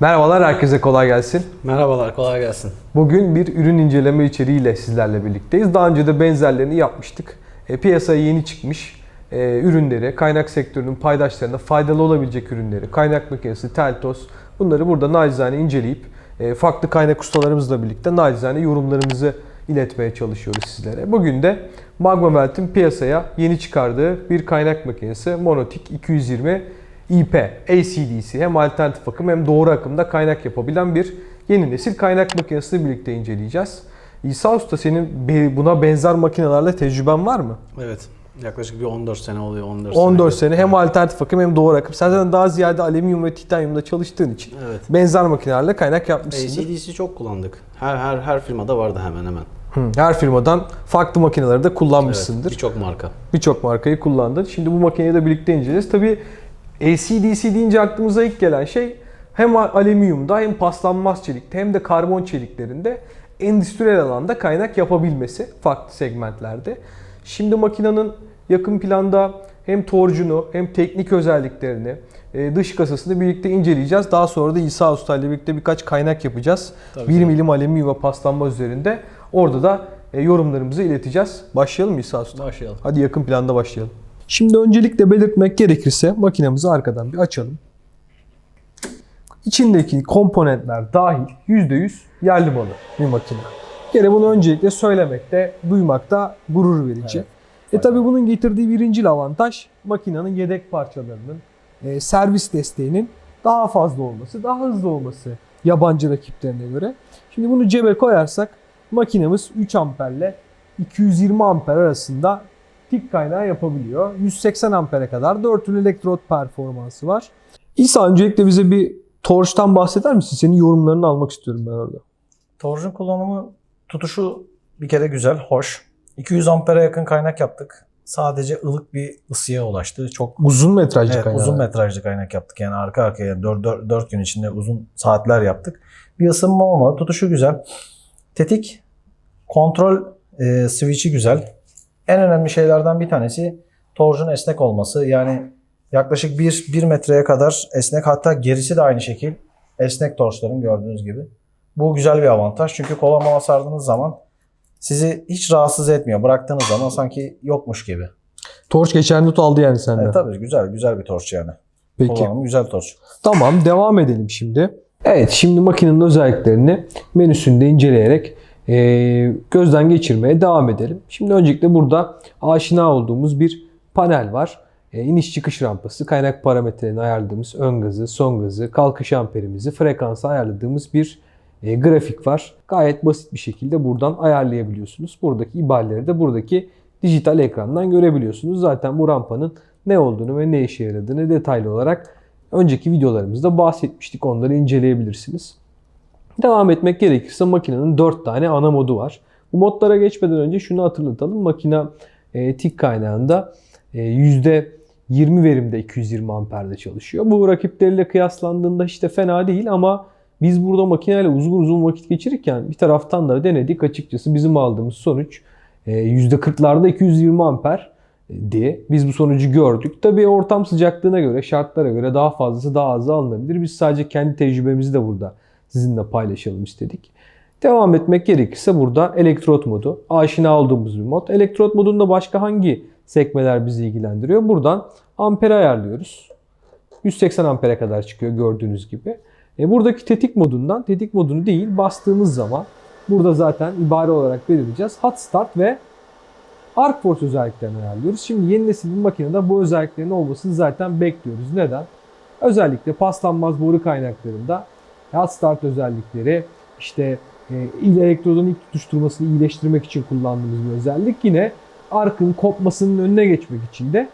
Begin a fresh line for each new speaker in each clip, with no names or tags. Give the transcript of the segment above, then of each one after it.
Merhabalar, herkese kolay gelsin.
Merhabalar, kolay gelsin.
Bugün bir ürün inceleme içeriğiyle sizlerle birlikteyiz. Daha önce de benzerlerini yapmıştık. E, piyasaya yeni çıkmış e, ürünleri, kaynak sektörünün paydaşlarına faydalı olabilecek ürünleri, kaynak makinesi, teltoz bunları burada nacizane inceleyip e, farklı kaynak ustalarımızla birlikte nacizane yorumlarımızı iletmeye çalışıyoruz sizlere. Bugün de Magma Welt'in piyasaya yeni çıkardığı bir kaynak makinesi Monotik 220 IP, ACDC hem alternatif akım hem doğru akımda kaynak yapabilen bir yeni nesil kaynak makinesini birlikte inceleyeceğiz. İsa Usta senin buna benzer makinelerle tecrüben var mı?
Evet, yaklaşık bir 14 sene oluyor. 14, sene.
14 sene hem alternatif akım hem doğru akım. Sen zaten daha ziyade alüminyum ve titanyumda çalıştığın için
Evet.
benzer makinelerle kaynak yapmışsındır.
ACDC çok kullandık. Her her her firmada vardı hemen hemen.
Hı, Her firmadan farklı makineleri de
Evet,
kullanmışsındır.
birçok marka.
Birçok markayı kullandın. Şimdi bu makineyi de birlikte inceleyeceğiz. Tabii ACDC deyince aklımıza ilk gelen şey hem alüminyumda hem paslanmaz çelikte hem de karbon çeliklerinde endüstriyel alanda kaynak yapabilmesi farklı segmentlerde. Şimdi makinenin yakın planda hem torcunu hem teknik özelliklerini, e, dış kasasını birlikte inceleyeceğiz. Daha sonra da İsa Usta ile birlikte birkaç kaynak yapacağız.
Tabii
1
ki.
milim alüminyum ve paslanmaz üzerinde. Orada da e, yorumlarımızı ileteceğiz. Başlayalım mı İsa Usta?
Başlayalım.
Hadi yakın planda başlayalım. Şimdi öncelikle belirtmek gerekirse makinemizi arkadan bir açalım. İçindeki komponentler dahil %100 yerli malı bir makine. Bir kere bunu öncelikle söylemekte, duymakta gurur verici.
Evet.
E tabi bunun getirdiği birinci avantaj makinenin yedek parçalarının, e, servis desteğinin daha fazla olması, daha hızlı olması yabancı rakiplerine göre. Şimdi bunu cebe koyarsak makinemiz 3 amperle 220 amper arasında pik kaynağı yapabiliyor. 180 ampere kadar 4 türlü elektrot performansı var. İsa öncelikle bize bir torçtan bahseder misin? Senin yorumlarını almak istiyorum ben orada.
Torcun kullanımı tutuşu bir kere güzel, hoş. 200 ampere yakın kaynak yaptık. Sadece ılık bir ısıya ulaştı. Çok
Uzun metrajlı
evet,
kaynağı.
uzun metrajlı kaynak yaptık. Yani arka arkaya 4, 4, 4 gün içinde uzun saatler yaptık. Bir ısınma olmadı. Tutuşu güzel. Tetik kontrol e, switch'i güzel. En önemli şeylerden bir tanesi torcun esnek olması. Yani yaklaşık 1, 1 metreye kadar esnek. Hatta gerisi de aynı şekil. Esnek torçların gördüğünüz gibi. Bu güzel bir avantaj. Çünkü kola mola sardığınız zaman sizi hiç rahatsız etmiyor. Bıraktığınız zaman sanki yokmuş gibi.
Torç geçen not aldı yani senden.
Evet, tabii güzel güzel bir torç yani.
Peki.
Kullanımı güzel torç.
Tamam devam edelim şimdi. Evet şimdi makinenin özelliklerini menüsünde inceleyerek e, gözden geçirmeye devam edelim. Şimdi öncelikle burada aşina olduğumuz bir panel var. E, iniş çıkış rampası, kaynak parametrelerini ayarladığımız ön gazı, son gazı, kalkış amperimizi, frekansı ayarladığımız bir e, grafik var. Gayet basit bir şekilde buradan ayarlayabiliyorsunuz. Buradaki ibarleri de buradaki dijital ekrandan görebiliyorsunuz. Zaten bu rampanın ne olduğunu ve ne işe yaradığını detaylı olarak önceki videolarımızda bahsetmiştik. Onları inceleyebilirsiniz. Devam etmek gerekirse makinenin 4 tane ana modu var. Bu modlara geçmeden önce şunu hatırlatalım. Makine e, tik kaynağında e, %20 verimde 220 amperde çalışıyor. Bu rakipleriyle kıyaslandığında işte fena değil ama biz burada makineyle uzun uzun vakit geçirirken bir taraftan da denedik. Açıkçası bizim aldığımız sonuç e, %40'larda 220 amper diye biz bu sonucu gördük. Tabii ortam sıcaklığına göre, şartlara göre daha fazlası daha azı alınabilir. Biz sadece kendi tecrübemizi de burada sizinle paylaşalım istedik. Devam etmek gerekirse burada elektrot modu. Aşina olduğumuz bir mod. Elektrot modunda başka hangi sekmeler bizi ilgilendiriyor? Buradan ampere ayarlıyoruz. 180 ampere kadar çıkıyor gördüğünüz gibi. E buradaki tetik modundan tetik modunu değil bastığımız zaman burada zaten ibare olarak belirleyeceğiz. Hot start ve Arc Force özelliklerini ayarlıyoruz. Şimdi yeni nesil bir makinede bu özelliklerin olmasını zaten bekliyoruz. Neden? Özellikle paslanmaz boru kaynaklarında hot start özellikleri, işte e, elektrodun ilk tutuşturmasını iyileştirmek için kullandığımız bir özellik. Yine arkın kopmasının önüne geçmek için de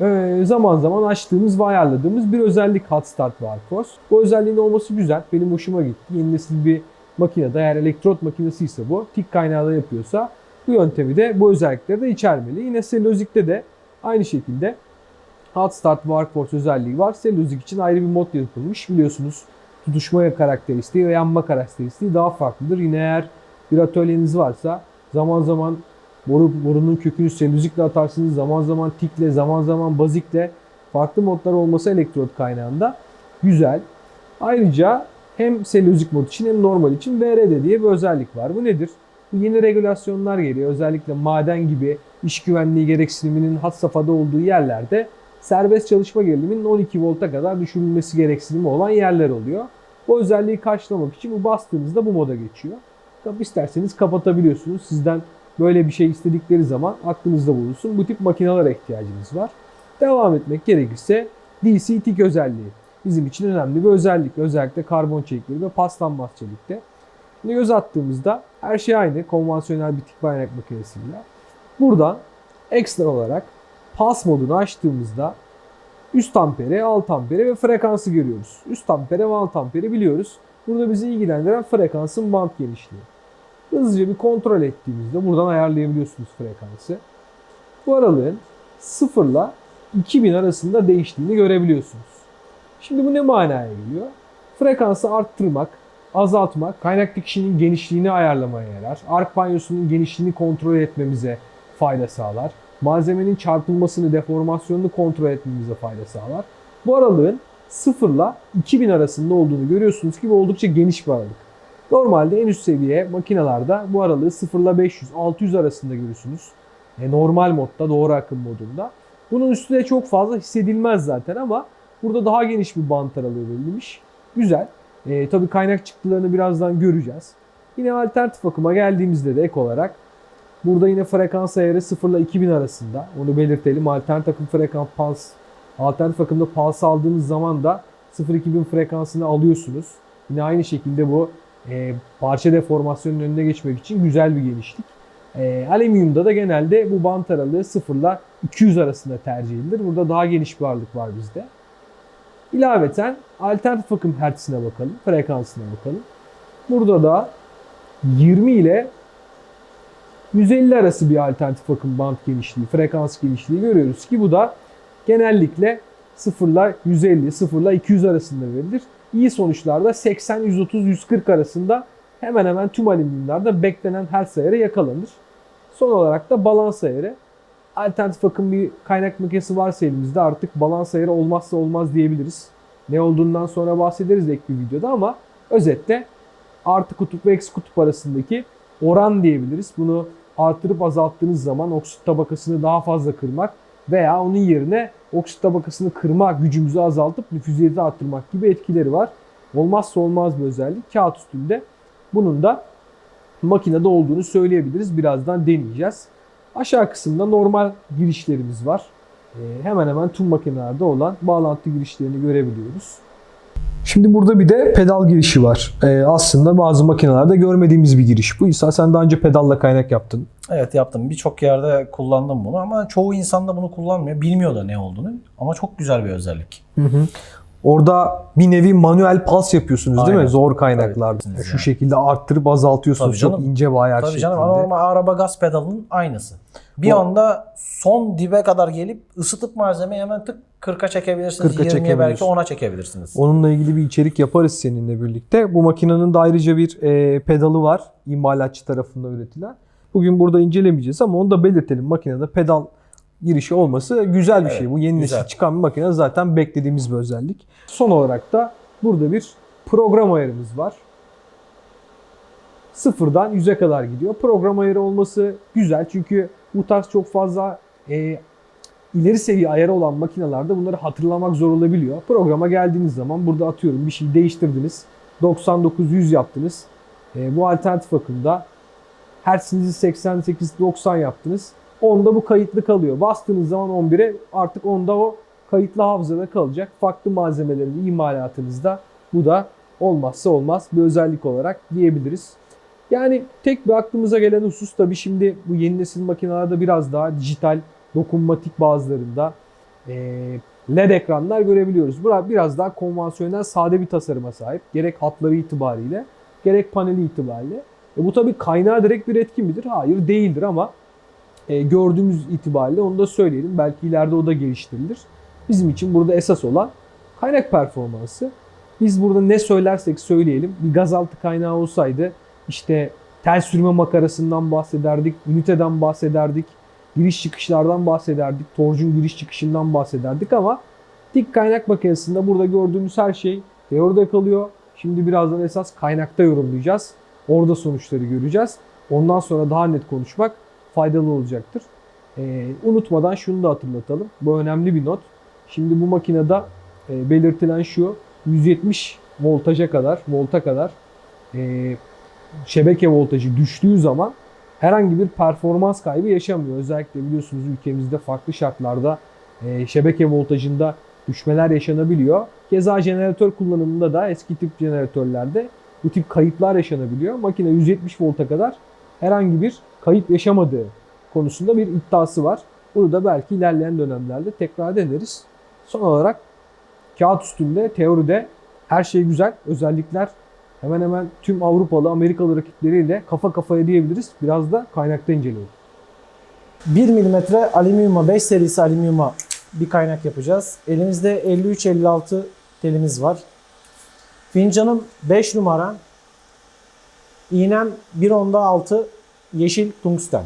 e, zaman zaman açtığımız ve ayarladığımız bir özellik Hot Start ve Arc Force. Bu özelliğin olması güzel. Benim hoşuma gitti. Yeni nesil bir makinede eğer elektrot makinesi ise bu, tik kaynağı da yapıyorsa bu yöntemi de bu özellikleri de içermeli. Yine Selozik'te de aynı şekilde Hot Start ve Arc Force özelliği var. Selozik için ayrı bir mod yapılmış. Biliyorsunuz tutuşma karakteristiği ve yanma karakteristiği daha farklıdır. Yine eğer bir atölyeniz varsa zaman zaman boru, borunun kökünü selüzikle atarsınız. Zaman zaman tikle, zaman zaman bazikle farklı modlar olması elektrot kaynağında güzel. Ayrıca hem selülozik mod için hem normal için VRD diye bir özellik var. Bu nedir? Bu yeni regülasyonlar geliyor. Özellikle maden gibi iş güvenliği gereksiniminin had safhada olduğu yerlerde serbest çalışma geriliminin 12 volta kadar düşürülmesi gereksinimi olan yerler oluyor. Bu özelliği karşılamak için bu bastığınızda bu moda geçiyor. Tabi isterseniz kapatabiliyorsunuz. Sizden böyle bir şey istedikleri zaman aklınızda bulunsun. Bu tip makinelere ihtiyacınız var. Devam etmek gerekirse DC tik özelliği. Bizim için önemli bir özellik. Özellikle karbon çelikleri ve paslanmaz çelikte. Şimdi göz attığımızda her şey aynı. Konvansiyonel bir tik bayrak makinesiyle. Buradan ekstra olarak pas modunu açtığımızda üst ampere, alt ampere ve frekansı görüyoruz. Üst ampere ve alt ampere biliyoruz. Burada bizi ilgilendiren frekansın band genişliği. Hızlıca bir kontrol ettiğimizde buradan ayarlayabiliyorsunuz frekansı. Bu aralığın 0 ile 2000 arasında değiştiğini görebiliyorsunuz. Şimdi bu ne manaya geliyor? Frekansı arttırmak, azaltmak, kaynak dikişinin genişliğini ayarlamaya yarar. Ark banyosunun genişliğini kontrol etmemize fayda sağlar. Malzemenin çarpılmasını, deformasyonunu kontrol etmemize fayda sağlar. Bu aralığın 0 ile 2000 arasında olduğunu görüyorsunuz ki bu oldukça geniş bir aralık. Normalde en üst seviye makinalarda bu aralığı 0 ile 500, 600 arasında görürsünüz. E, normal modda, doğru akım modunda. Bunun üstüne çok fazla hissedilmez zaten ama burada daha geniş bir bant aralığı verilmiş. Güzel. E, tabii kaynak çıktılarını birazdan göreceğiz. Yine alternatif akıma geldiğimizde de ek olarak burada yine frekans ayarı 0 ile 2000 arasında. Onu belirtelim. Alternatif akım frekans pulse. Alternatif akımda pulse aldığınız zaman da 0-2000 frekansını alıyorsunuz. Yine aynı şekilde bu e, parça deformasyonun önüne geçmek için güzel bir genişlik. E, alüminyumda da genelde bu bant aralığı 0 ile 200 arasında tercih edilir. Burada daha geniş bir ağırlık var bizde. İlaveten alternatif akım hertzine bakalım, frekansına bakalım. Burada da 20 ile 150 arası bir alternatif akım band genişliği, frekans genişliği görüyoruz ki bu da genellikle 0 ile 150, 0 ile 200 arasında verilir. İyi sonuçlarda 80, 130, 140 arasında hemen hemen tüm alüminyumlarda beklenen hertz ayarı yakalanır. Son olarak da balans ayarı. Alternatif akım bir kaynak makinesi varsa elimizde artık balans ayarı olmazsa olmaz diyebiliriz. Ne olduğundan sonra bahsederiz ek bir videoda ama özetle artı kutup ve eksi kutup arasındaki oran diyebiliriz. Bunu artırıp azalttığınız zaman oksit tabakasını daha fazla kırmak veya onun yerine oksit tabakasını kırma gücümüzü azaltıp nüfuziyeti arttırmak gibi etkileri var. Olmazsa olmaz bir özellik. Kağıt üstünde bunun da makinede olduğunu söyleyebiliriz. Birazdan deneyeceğiz. Aşağı kısımda normal girişlerimiz var. Ee, hemen hemen tüm makinelerde olan bağlantı girişlerini görebiliyoruz. Şimdi burada bir de pedal girişi var. Ee, aslında bazı makinelerde görmediğimiz bir giriş bu. İsa sen daha önce pedalla kaynak yaptın.
Evet yaptım. Birçok yerde kullandım bunu ama çoğu insan da bunu kullanmıyor. Bilmiyor da ne olduğunu. Ama çok güzel bir özellik.
Orada bir nevi manuel pas yapıyorsunuz değil mi?
Aynen.
Zor kaynaklarda.
Tabii.
Şu şekilde arttırıp azaltıyorsunuz.
Tabii
Çok
canım.
ince bir ayar
Tabii
şeklinde.
canım normal araba gaz pedalının aynısı. Bir
Bu-
anda son dibe kadar gelip ısıtıp malzemeyi hemen tık 40'a çekebilirsiniz.
40'a
20'ye belki
çekebiliyorsun.
10'a çekebilirsiniz.
Onunla ilgili bir içerik yaparız seninle birlikte. Bu makinenin de ayrıca bir e, pedalı var. imalatçı tarafından üretilen. Bugün burada incelemeyeceğiz ama onu da belirtelim. Makinede pedal girişi olması güzel bir
Evet,
şey. Bu yeni
güzel.
nesil çıkan bir makine zaten beklediğimiz bir özellik. Son olarak da burada bir program ayarımız var. Sıfırdan 100'e kadar gidiyor. Program ayarı olması güzel çünkü bu tarz çok fazla e, ileri seviye ayarı olan makinelerde bunları hatırlamak zor olabiliyor. Programa geldiğiniz zaman burada atıyorum bir şey değiştirdiniz. 99-100 yaptınız. E, bu alternatif akımda hertzinizi 88-90 yaptınız. Onda bu kayıtlı kalıyor. Bastığınız zaman 11'e artık onda o kayıtlı hafızada kalacak. Farklı malzemelerin imalatınızda bu da olmazsa olmaz bir özellik olarak diyebiliriz. Yani tek bir aklımıza gelen husus tabii şimdi bu yeni nesil makinelerde biraz daha dijital, dokunmatik bazılarında eee, LED ekranlar görebiliyoruz. Bura biraz daha konvansiyonel sade bir tasarıma sahip. Gerek hatları itibariyle gerek paneli itibariyle. E bu tabii kaynağı direkt bir etki midir? Hayır değildir ama e, gördüğümüz itibariyle onu da söyleyelim. Belki ileride o da geliştirilir. Bizim için burada esas olan kaynak performansı. Biz burada ne söylersek söyleyelim bir gazaltı kaynağı olsaydı işte tel sürme makarasından bahsederdik, üniteden bahsederdik, giriş çıkışlardan bahsederdik, torcun giriş çıkışından bahsederdik ama dik kaynak makinesinde burada gördüğümüz her şey teoride kalıyor. Şimdi birazdan esas kaynakta yorumlayacağız. Orada sonuçları göreceğiz. Ondan sonra daha net konuşmak faydalı olacaktır. Ee, unutmadan şunu da hatırlatalım. Bu önemli bir not. Şimdi bu makinede e, belirtilen şu 170 voltaja kadar, volta kadar e, şebeke voltajı düştüğü zaman herhangi bir performans kaybı yaşamıyor. Özellikle biliyorsunuz ülkemizde farklı şartlarda e, şebeke voltajında düşmeler yaşanabiliyor. Keza jeneratör kullanımında da eski tip jeneratörlerde bu tip kayıplar yaşanabiliyor. Makine 170 volta kadar herhangi bir kayıp yaşamadığı konusunda bir iddiası var. Bunu da belki ilerleyen dönemlerde tekrar deneriz. Son olarak kağıt üstünde, teoride her şey güzel. Özellikler hemen hemen tüm Avrupalı, Amerikalı rakipleriyle kafa kafaya diyebiliriz. Biraz da kaynakta inceleyelim.
1 mm alüminyuma 5 serisi alüminyuma bir kaynak yapacağız. Elimizde 53-56 telimiz var. Fincanım 5 numara. İğnem 1 onda 6 yeşil tungsten.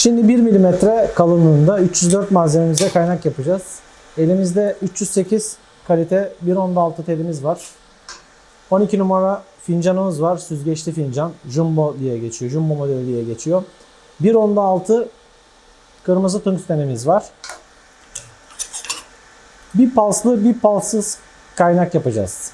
Şimdi 1 mm kalınlığında 304 malzememize kaynak yapacağız. Elimizde 308 kalite 1.16 telimiz var. 12 numara fincanımız var. Süzgeçli fincan. Jumbo diye geçiyor. Jumbo modeli diye geçiyor. 1.16 kırmızı tungstenimiz var. Bir palslı bir palsız kaynak yapacağız.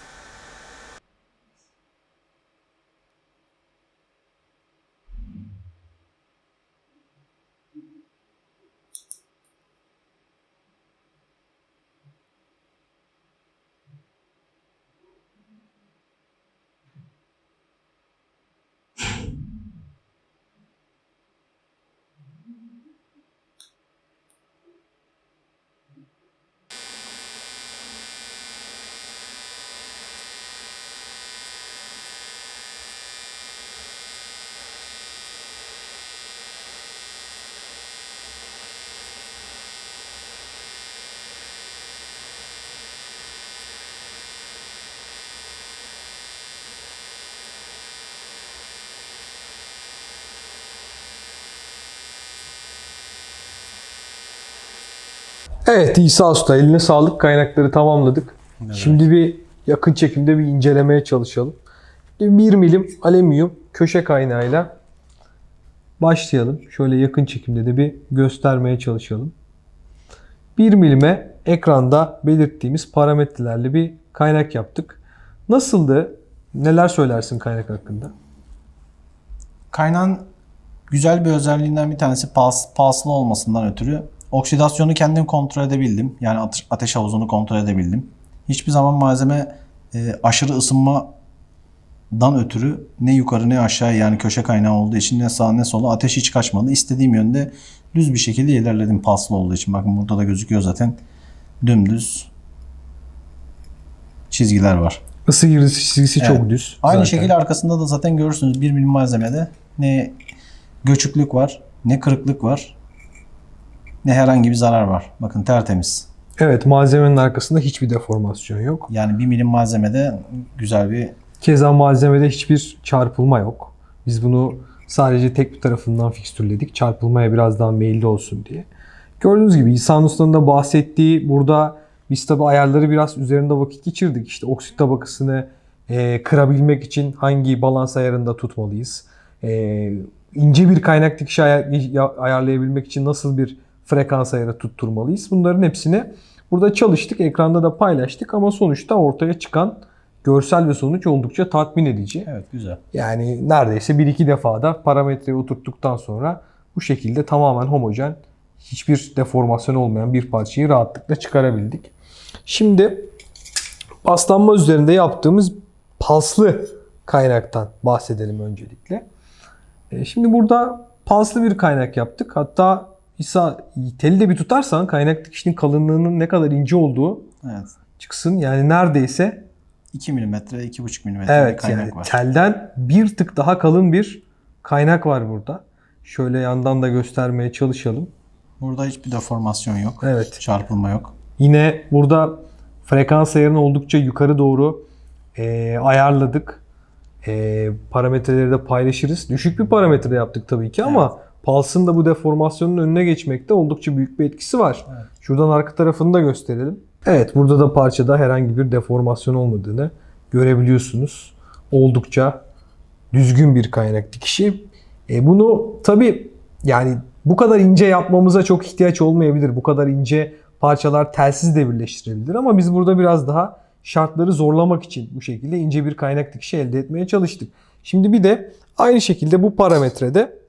Evet İsa Usta eline sağlık kaynakları tamamladık. Şimdi bir yakın çekimde bir incelemeye çalışalım. 1 milim alüminyum köşe kaynağıyla başlayalım. Şöyle yakın çekimde de bir göstermeye çalışalım. 1 milime ekranda belirttiğimiz parametrelerle bir kaynak yaptık. Nasıldı? Neler söylersin kaynak hakkında?
Kaynağın güzel bir özelliğinden bir tanesi pas, paslı olmasından ötürü oksidasyonu kendim kontrol edebildim. Yani ate- ateş havuzunu kontrol edebildim. Hiçbir zaman malzeme e, aşırı ısınmadan ötürü ne yukarı ne aşağı yani köşe kaynağı olduğu için ne sağa ne sola ateş hiç kaçmadı. İstediğim yönde düz bir şekilde ilerledim paslı olduğu için. Bakın burada da gözüküyor zaten dümdüz çizgiler var.
Isı girdisi çizgisi
Evet.
çok düz.
Aynı
zaten.
şekilde arkasında da zaten görürsünüz bir milim malzemede ne göçüklük var, ne kırıklık var, ne herhangi bir zarar var. Bakın tertemiz.
Evet malzemenin arkasında hiçbir deformasyon yok.
Yani bir milim malzemede güzel bir
Keza malzemede hiçbir çarpılma yok. Biz bunu sadece tek bir tarafından fikstürledik. Çarpılmaya biraz daha meyilli olsun diye. Gördüğünüz gibi İhsan Usta'nın da bahsettiği burada biz tabi ayarları biraz üzerinde vakit geçirdik. İşte oksit tabakasını e, kırabilmek için hangi balans ayarında tutmalıyız? E, ince bir kaynak dikişi ayar- ya- ayarlayabilmek için nasıl bir frekans ayarı tutturmalıyız? Bunların hepsini burada çalıştık. Ekranda da paylaştık ama sonuçta ortaya çıkan görsel ve sonuç oldukça tatmin edici.
evet güzel.
Yani neredeyse bir iki defada parametreyi oturttuktan sonra bu şekilde tamamen homojen, hiçbir deformasyon olmayan bir parçayı rahatlıkla çıkarabildik. Şimdi paslanma üzerinde yaptığımız paslı kaynaktan bahsedelim öncelikle. E, Şimdi burada paslı bir kaynak yaptık. Hatta İsa teli de bir tutarsan kaynak dikişinin kalınlığının ne kadar ince olduğu
Evet.
çıksın. Yani neredeyse
2 milimetre, 2,5 milimetre bir
Evet
kaynak
yani
var.
telden bir tık daha kalın bir kaynak var burada. Şöyle yandan da göstermeye çalışalım.
Burada hiçbir deformasyon yok.
Evet.
Çarpılma yok.
Yine burada frekans ayarını oldukça yukarı doğru e, ayarladık. E, parametreleri de paylaşırız. Düşük bir parametre yaptık tabii ki ama Pulse'ın da bu deformasyonun önüne geçmekte oldukça büyük bir etkisi var.
Evet.
Şuradan arka tarafını da gösterelim. Evet burada da parçada herhangi bir deformasyon olmadığını görebiliyorsunuz. Oldukça düzgün bir kaynak dikişi. E, bunu tabii yani bu kadar ince yapmamıza çok ihtiyaç olmayabilir. Bu kadar ince parçalar telsiz de birleştirebilir ama biz burada biraz daha şartları zorlamak için bu şekilde ince bir kaynak dikişi elde etmeye çalıştık. Şimdi bir de aynı şekilde bu parametrede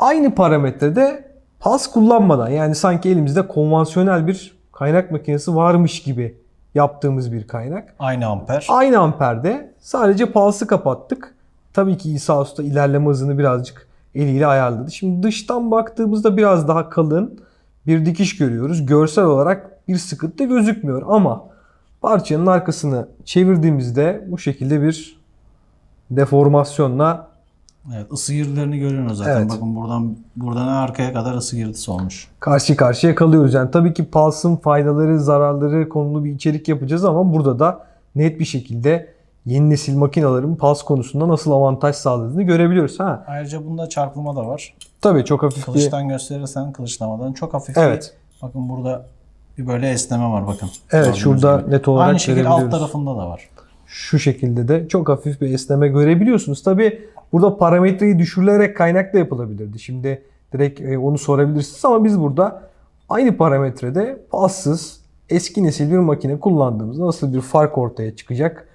aynı parametrede pas kullanmadan yani sanki elimizde konvansiyonel bir kaynak makinesi varmış gibi yaptığımız bir kaynak.
Aynı amper.
Aynı amperde sadece pulse'ı kapattık. Tabii ki İsa Usta ilerleme hızını birazcık eliyle ayarladı. Şimdi dıştan baktığımızda biraz daha kalın bir dikiş görüyoruz. Görsel olarak bir sıkıntı gözükmüyor ama parçanın arkasını çevirdiğimizde bu şekilde bir deformasyonla
Evet, ısı girdilerini görüyorsunuz zaten.
Evet.
Bakın buradan buradan arkaya kadar ısı girdisi olmuş.
karşı karşıya kalıyoruz. Yani tabii ki Pulse'ın faydaları, zararları konulu bir içerik yapacağız ama burada da net bir şekilde yeni nesil makinaların Pulse konusunda nasıl avantaj sağladığını görebiliyoruz. Ha,
Ayrıca bunda çarpılma da var.
tabii çok hafif bir...
Kılıçtan gösterirsen kılıçlamadan çok hafif
Evet.
bir, bakın burada bir böyle esneme var bakın.
Evet şurada
gibi.
net olarak
Aynı şekilde alt tarafında da var.
Şu şekilde de çok hafif bir esneme görebiliyorsunuz. Tabii burada parametreyi düşürülerek kaynak da yapılabilirdi. Şimdi direkt e, onu sorabilirsiniz ama biz burada aynı parametrede passız eski nesil bir makine kullandığımızda nasıl bir fark ortaya çıkacak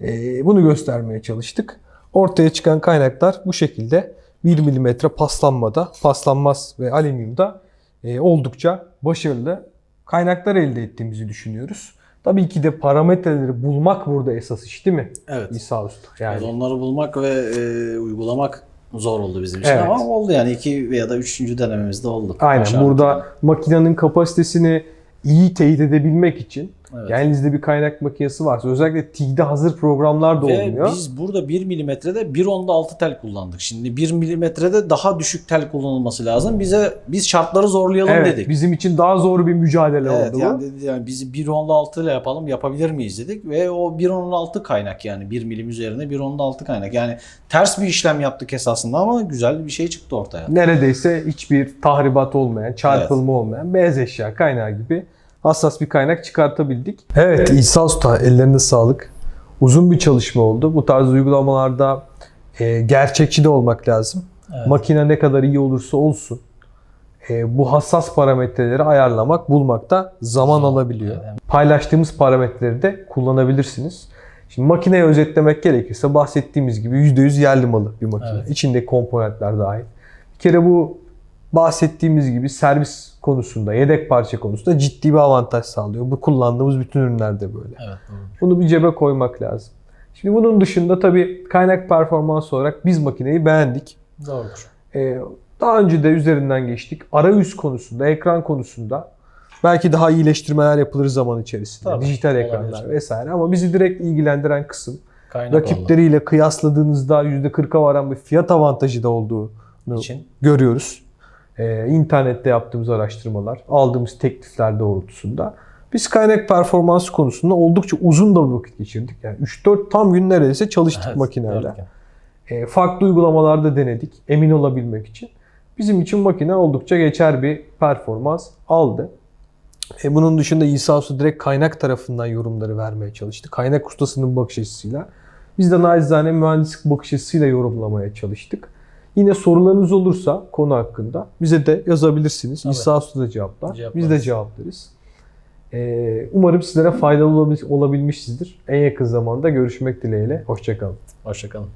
e, bunu göstermeye çalıştık. Ortaya çıkan kaynaklar bu şekilde 1 mm paslanmada, paslanmaz ve alüminyumda e, oldukça başarılı kaynaklar elde ettiğimizi düşünüyoruz. Tabii ki de parametreleri bulmak burada esas iş değil mi?
Evet.
İsa Usta. Yani
Evet, onları bulmak ve e, uygulamak zor oldu bizim için
Evet.
ama oldu yani iki veya da üçüncü denememizde oldu.
aynen
Başardık
burada makinenin kapasitesini iyi teyit edebilmek için
Evet.
yani elinizde bir kaynak makinesi varsa özellikle TIG'de hazır programlar da
Ve
olmuyor.
biz burada 1 milimetrede 1 onda 6 tel kullandık. Şimdi 1 milimetrede daha düşük tel kullanılması lazım. Bize biz şartları zorlayalım
evet,
dedik.
bizim için daha zor bir mücadele
Evet
oldu
yani,
bu.
dedi, yani bizi 1 onda 6 ile yapalım yapabilir miyiz dedik ve o 1 onda 6 kaynak yani 1 milim üzerine 1 onda 6 kaynak. Yani ters bir işlem yaptık esasında ama güzel bir şey çıktı ortaya.
Neredeyse hiçbir tahribat olmayan, çarpılma olmayan beyaz eşya kaynağı gibi hassas bir kaynak çıkartabildik. Evet İsa Usta ellerine sağlık. Uzun bir çalışma oldu. Bu tarz uygulamalarda e, gerçekçi de olmak lazım.
Evet.
Makine ne kadar iyi olursa olsun e, bu hassas parametreleri ayarlamak, bulmakta zaman alabiliyor. Paylaştığımız parametreleri de kullanabilirsiniz. Şimdi makineyi özetlemek gerekirse bahsettiğimiz gibi %100 yerli malı bir makine.
Evet.
İçindeki komponentler dahil. Bir kere bu bahsettiğimiz gibi servis konusunda, yedek parça konusunda ciddi bir avantaj sağlıyor. Bu kullandığımız bütün ürünlerde böyle.
Evet. doğru.
Bunu bir cebe koymak lazım. Şimdi bunun dışında tabii kaynak performans olarak biz makineyi beğendik.
Doğrudur.
Ee, daha önce de üzerinden geçtik. Arayüz konusunda, ekran konusunda belki daha iyileştirmeler yapılır zaman içerisinde.
Tabii,
Dijital
olabilir.
ekranlar vesaire ama bizi direkt ilgilendiren kısım
Kaynak oldu.
rakipleriyle kıyasladığınızda %40'a varan bir fiyat avantajı da olduğunu
için
görüyoruz. Ee, internette yaptığımız araştırmalar, aldığımız teklifler doğrultusunda. Biz kaynak performansı konusunda oldukça uzun da bir vakit geçirdik. Yani 3-4 tam gün neredeyse çalıştık
Evet,
makineyle. E, farklı uygulamalarda denedik emin olabilmek için. Bizim için makine oldukça geçer bir performans aldı. E, bunun dışında İsa direkt kaynak tarafından yorumları vermeye çalıştı. Kaynak ustasının bakış açısıyla. Biz de nacizane mühendislik bakış açısıyla yorumlamaya çalıştık. Yine sorularınız olursa konu hakkında bize de yazabilirsiniz.
Tabii.
İsa Usta da cevaplar.
Cevaplarız.
Biz de cevaplarız. E, umarım sizlere faydalı olabil- olabilmişizdir. En yakın zamanda görüşmek dileğiyle. Hoşçakalın.
Hoşçakalın.